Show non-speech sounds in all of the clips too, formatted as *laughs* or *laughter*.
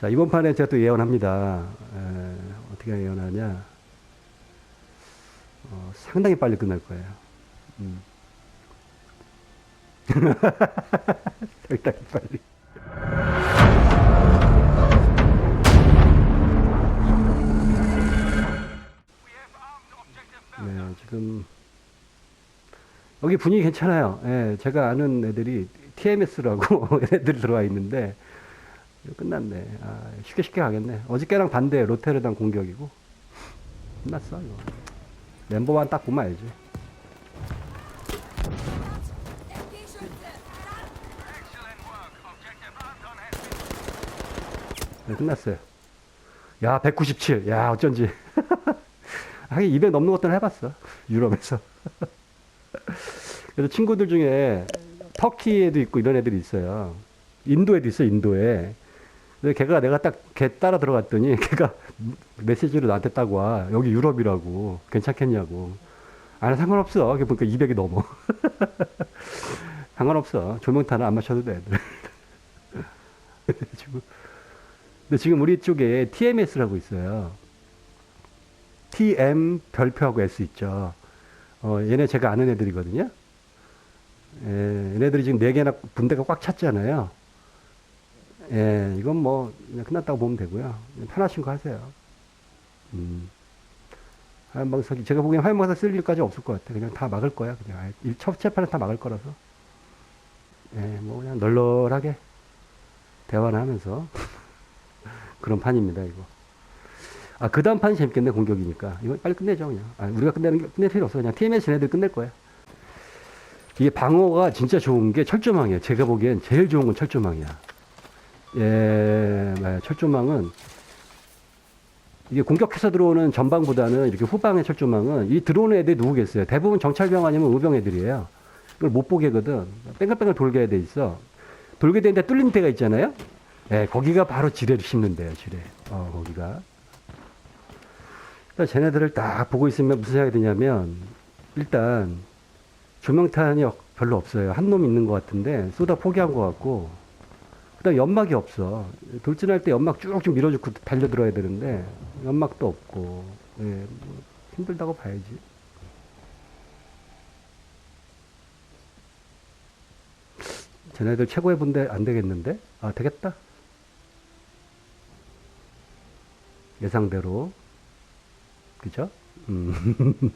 자, 이번 판에 제가 또 예언합니다. 에, 어떻게 예언하냐. 어, 상당히 빨리 끝날 거예요. 음. *laughs* 상당히 빨리. 네, 지금 여기 분위기 괜찮아요. 예, 제가 아는 애들이 TMS라고 *laughs* 애들이 들어와 있는데 끝났네. 아, 쉽게 쉽게 가겠네. 어저께랑 반대 로테르담 공격이고 끝났어 이거. 멤버만 딱 보면 알지. 네, 끝났어요. 야, 197. 야, 어쩐지. *laughs* 하긴 200 넘는 것들은 해봤어. 유럽에서. *laughs* 그래서 친구들 중에 터키에도 있고 이런 애들이 있어요. 인도에도 있어, 인도에. 근데 걔가 내가 딱 걔 따라 들어갔더니 *laughs* 걔가 메시지를 나한테 따고 와. 여기 유럽이라고. 괜찮겠냐고. 아니, 상관없어. 걔 보니까 200이 넘어. *laughs* 상관없어. 조명탄은 안 맞춰도 돼. *laughs* 지금. 근데 지금 우리 쪽에 TMS라고 있어요. TM 별표하고 S 있죠. 어, 얘네 제가 아는 애들이거든요. 예, 얘네들이 지금 네 개나 분대가 꽉 찼잖아요. 예, 이건 뭐 그냥 끝났다고 보면 되고요. 편하신 거 하세요. 음. 화염방사기 제가 보기엔 화염방사 쓸 일까지 없을 것 같아. 그냥 다 막을 거야. 그냥 첫 재판은 다 막을 거라서. 예, 뭐 그냥 널널하게 대화를 하면서 *laughs* 그런 판입니다. 이거. 아, 그 다음 판이 재밌겠네, 공격이니까. 이거 빨리 끝내죠, 그냥. 아, 우리가 끝내는 게, 끝낼 필요 없어. 그냥 TMS 쟤네들 끝낼 거야. 이게 방어가 진짜 좋은 게 철조망이에요. 제가 보기엔 제일 좋은 건 철조망이야. 예, 맞아요. 철조망은 이게 공격해서 들어오는 전방보다는 이렇게 후방의 철조망은 이 들어오는 애들이 누구겠어요? 대부분 정찰병 아니면 의병 애들이에요. 이걸 못 보게거든. 뺑글뺑글 돌게 돼 있어. 돌게 되는데 뚫린 데가 있잖아요? 예, 거기가 바로 지뢰를 씹는 데요, 지뢰. 어, 거기가. 그러니까 쟤네들을 딱 보고 있으면 무슨 생각이 드냐면, 일단, 조명탄이 별로 없어요. 한 놈 있는 것 같은데, 쏘다 포기한 것 같고, 그 다음 연막이 없어. 돌진할 때 연막 쭉쭉 밀어주고 달려들어야 되는데, 연막도 없고, 예, 뭐 힘들다고 봐야지. 쟤네들 최고의 분대 안 되겠는데? 아, 되겠다. 예상대로. 그죠? 음. *laughs*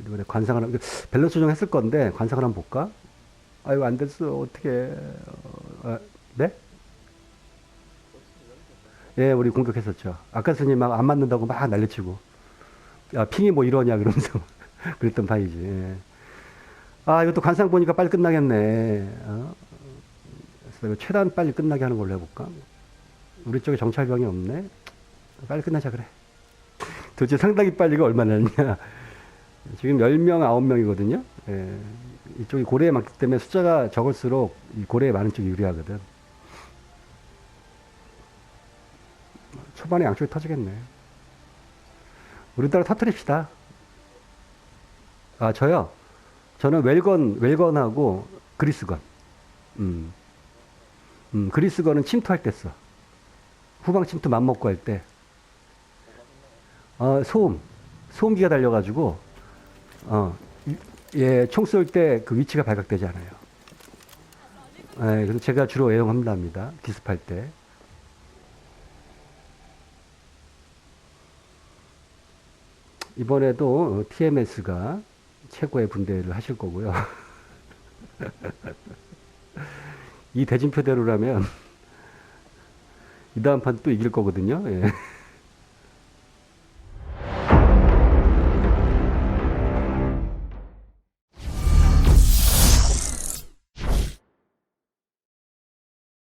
이번에 관상을, 한- 밸런스 조정했을 건데, 관상을 한번 볼까? 아유, 안 됐어. 어떻게, 어, 아, 네? 예, 우리 공격했었죠. 아까 스님 막 안 맞는다고 막 난리치고. 야, 핑이 뭐 이러냐, 그러면서. *laughs* 그랬던 파이지. 예. 아, 이것도 관상 보니까 빨리 끝나겠네. 어? 그래서 최대한 빨리 끝나게 하는 걸로 해볼까? 우리 쪽에 정찰병이 없네. 빨리 끝나자 그래. *laughs* 도대체 상당히 빨리가 얼마나 했냐. 지금 10명, 9명이거든요. 예. 이쪽이 고래에 많기 때문에 숫자가 적을수록 이 고래에 많은 쪽이 유리하거든. 초반에 양쪽이 터지겠네. 우리따라 터트립시다. 아, 저요? 저는 웰건, 웰건하고 그리스건. 음. 음, 그리스건은 침투할 때 써. 후방 침투 맘먹고 할 때. 어, 소음. 소음기가 달려가지고, 어, 이- 예, 총 쏠 때 그 위치가 발각되지 않아요. 예, 그래서 제가 주로 애용합니다. 기습할 때. 이번에도 TMS가 최고의 분대를 하실 거고요. *laughs* 이 대진표대로라면 *laughs* 이 다음 판 또 이길 거거든요. 예.